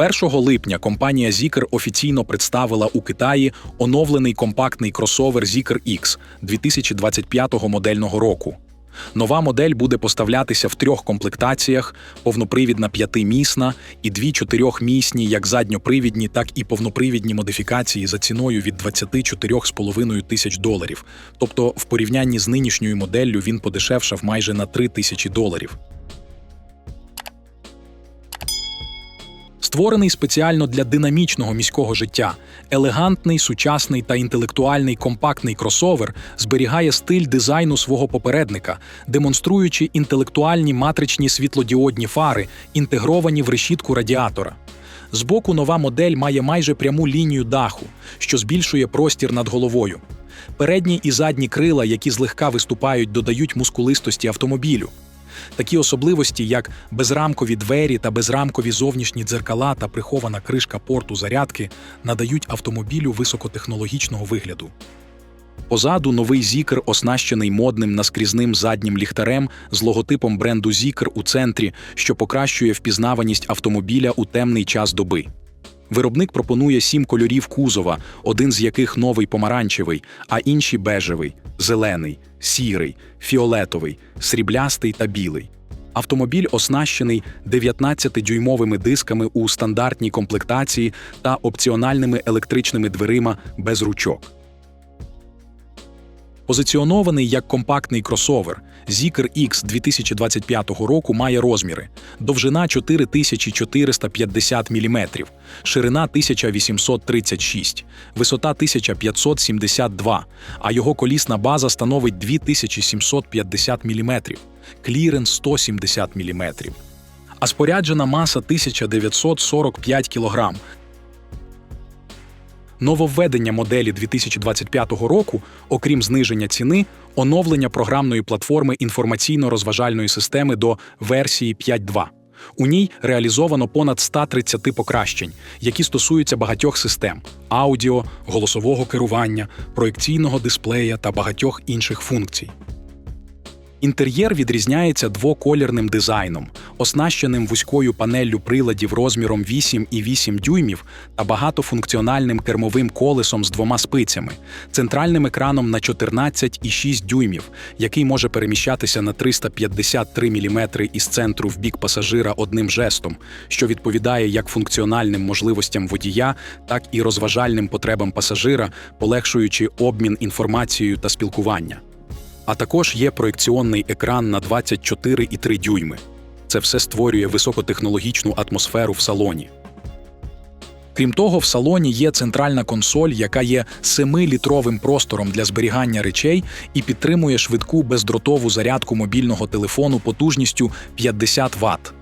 1 липня компанія Zikr офіційно представила у Китаї оновлений компактний кросовер Zikr X 2025 модельного року. Нова модель буде поставлятися в трьох комплектаціях: повнопривідна п'ятимісна і дві чотирьохмісні, як задньопривідні, так і повнопривідні модифікації за ціною від 24,5 тисяч доларів. Тобто, в порівнянні з нинішньою моделлю він подешевшав майже на 3 тисячі доларів. Створений спеціально для динамічного міського життя, елегантний, сучасний та інтелектуальний компактний кросовер зберігає стиль дизайну свого попередника, демонструючи інтелектуальні матричні світлодіодні фари, інтегровані в решітку радіатора. Збоку нова модель має майже пряму лінію даху, що збільшує простір над головою. Передні і задні крила, які злегка виступають, додають мускулистості автомобілю. Такі особливості, як безрамкові двері та безрамкові зовнішні дзеркала та прихована кришка порту зарядки, надають автомобілю високотехнологічного вигляду. Позаду новий Zikr оснащений модним наскрізним заднім ліхтарем з логотипом бренду Zikr у центрі, що покращує впізнаваність автомобіля у темний час доби. Виробник пропонує сім кольорів кузова, один з яких новий помаранчевий, а інші бежевий, зелений, сірий, фіолетовий, сріблястий та білий. Автомобіль оснащений 19-дюймовими дисками у стандартній комплектації та опціональними електричними дверима без ручок. Позиціонований як компактний кросовер, Zikr X 2025 року має розміри: довжина 4450 мм, ширина 1836, висота 1572, а його колісна база становить 2750 мм, кліренс 170 мм. А споряджена маса 1945 кг, Нововведення моделі 2025 року, окрім зниження ціни, оновлення програмної платформи інформаційно-розважальної системи до версії 5.2. У ній реалізовано понад 130 покращень, які стосуються багатьох систем: аудіо, голосового керування, проекційного дисплея та багатьох інших функцій. Інтер'єр відрізняється двоколірним дизайном, оснащеним вузькою панеллю приладів розміром 8,8 дюймів та багатофункціональним кермовим колесом з двома спицями, центральним екраном на 14,6 дюймів, який може переміщатися на 353 мм із центру в бік пасажира одним жестом, що відповідає як функціональним можливостям водія, так і розважальним потребам пасажира, полегшуючи обмін інформацією та спілкування. А також є проекціонний екран на 24,3 дюйми. Це все створює високотехнологічну атмосферу в салоні. Крім того, в салоні є центральна консоль, яка є 7-літровим простором для зберігання речей і підтримує швидку бездротову зарядку мобільного телефону потужністю 50 Вт.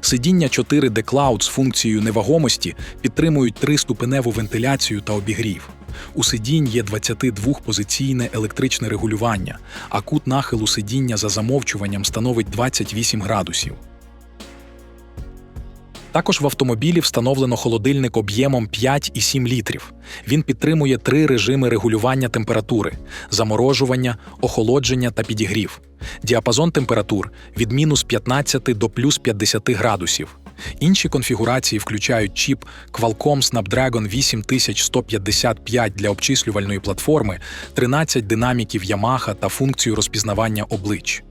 Сидіння 4D Cloud з функцією невагомості підтримують триступеневу вентиляцію та обігрів. У сидінь є 22-позиційне електричне регулювання, а кут нахилу сидіння за замовчуванням становить 28 градусів. Також в автомобілі встановлено холодильник об'ємом 5,7 літрів. Він підтримує три режими регулювання температури: заморожування, охолодження та підігрів. Діапазон температур від мінус 15 до плюс 50 градусів. Інші конфігурації включають чіп Qualcomm Snapdragon 8155 для обчислювальної платформи, 13 динаміків Yamaha та функцію розпізнавання облич.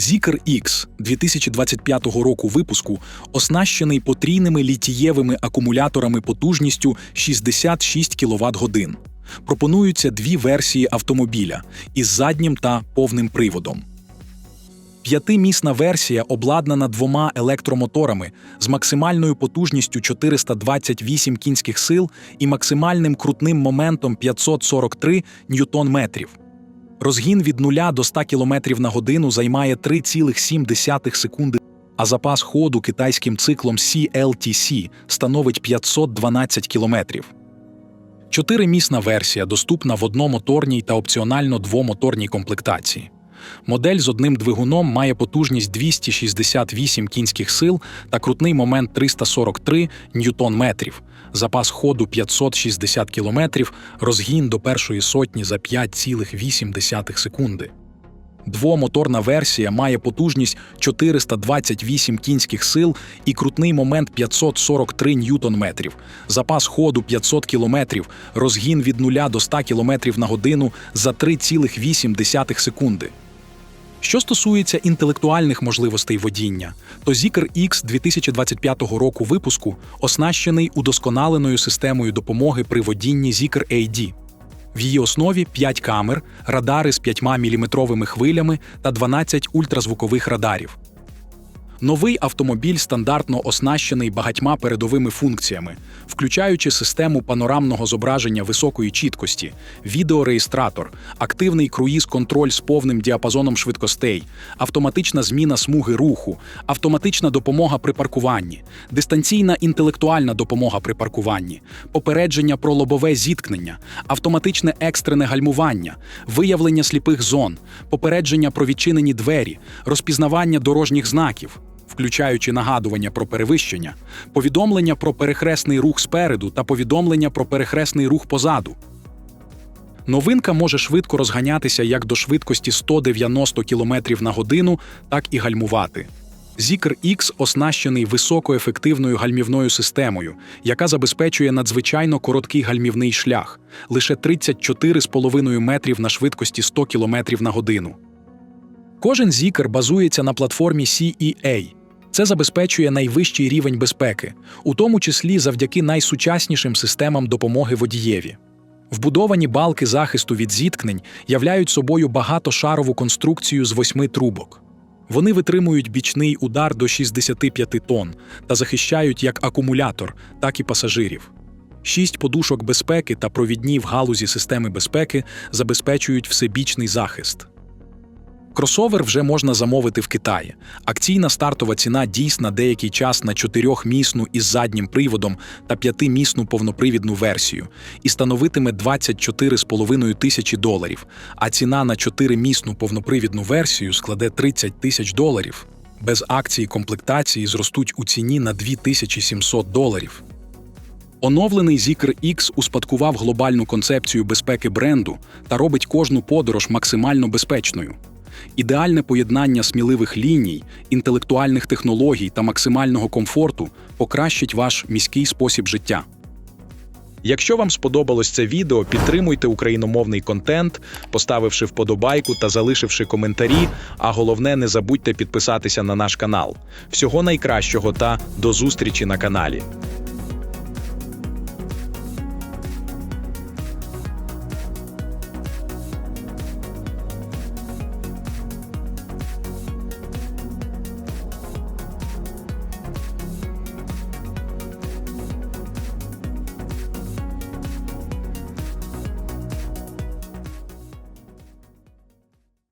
Zikr X 2025 року випуску оснащений потрійними літієвими акумуляторами потужністю 66 кВт годин. Пропонуються дві версії автомобіля із заднім та повним приводом. П'ятимісна версія обладнана двома електромоторами з максимальною потужністю 428 кінських сил і максимальним крутним моментом 543 ньютон-метрів. Розгін від 0 до 100 км на годину займає 3,7 секунди, а запас ходу китайським циклом CLTC становить 512 км. Чотиримісна версія доступна в одномоторній та опціонально двомоторній комплектації. Модель з одним двигуном має потужність 268 кінських сил та крутний момент 343 ньютон-метрів, запас ходу 560 км, розгін до першої сотні за 5,8 секунди. Двомоторна версія має потужність 428 кінських сил і крутний момент 543 ньютон-метрів, запас ходу 500 кілометрів, розгін від 0 до 100 кілометрів на годину за 3,8 секунди. Що стосується інтелектуальних можливостей водіння, то Zikr X 2025 року випуску оснащений удосконаленою системою допомоги при водінні Zikr AD. В її основі 5 камер, радари з 5 мм хвилями та 12 ультразвукових радарів. Новий автомобіль стандартно оснащений багатьма передовими функціями, включаючи систему панорамного зображення високої чіткості, відеореєстратор, активний круїз-контроль з повним діапазоном швидкостей, автоматична зміна смуги руху, автоматична допомога при паркуванні, дистанційна інтелектуальна допомога при паркуванні, попередження про лобове зіткнення, автоматичне екстрене гальмування, виявлення сліпих зон, попередження про відчинені двері, розпізнавання дорожніх знаків включаючи нагадування про перевищення, повідомлення про перехресний рух спереду та повідомлення про перехресний рух позаду. Новинка може швидко розганятися як до швидкості 190 км на годину, так і гальмувати. Zikr X оснащений високоефективною гальмівною системою, яка забезпечує надзвичайно короткий гальмівний шлях лише 34,5 метрів на швидкості 100 км на годину. Кожен Zikr базується на платформі CEA. Це забезпечує найвищий рівень безпеки, у тому числі завдяки найсучаснішим системам допомоги водієві. Вбудовані балки захисту від зіткнень являють собою багатошарову конструкцію з восьми трубок. Вони витримують бічний удар до 65 тонн та захищають як акумулятор, так і пасажирів. Шість подушок безпеки та провідні в галузі системи безпеки забезпечують всебічний захист. Кросовер вже можна замовити в Китаї. Акційна стартова ціна дійсна деякий час на чотирьохмісну із заднім приводом та п'ятимісну повнопривідну версію і становитиме 24,5 тисячі доларів, а ціна на чотиримісну повнопривідну версію складе 30 тисяч доларів. Без акції комплектації зростуть у ціні на 2700 доларів. Оновлений Zikr X успадкував глобальну концепцію безпеки бренду та робить кожну подорож максимально безпечною. Ідеальне поєднання сміливих ліній, інтелектуальних технологій та максимального комфорту покращить ваш міський спосіб життя. Якщо вам сподобалось це відео, підтримуйте україномовний контент, поставивши вподобайку та залишивши коментарі. А головне, не забудьте підписатися на наш канал. Всього найкращого та до зустрічі на каналі.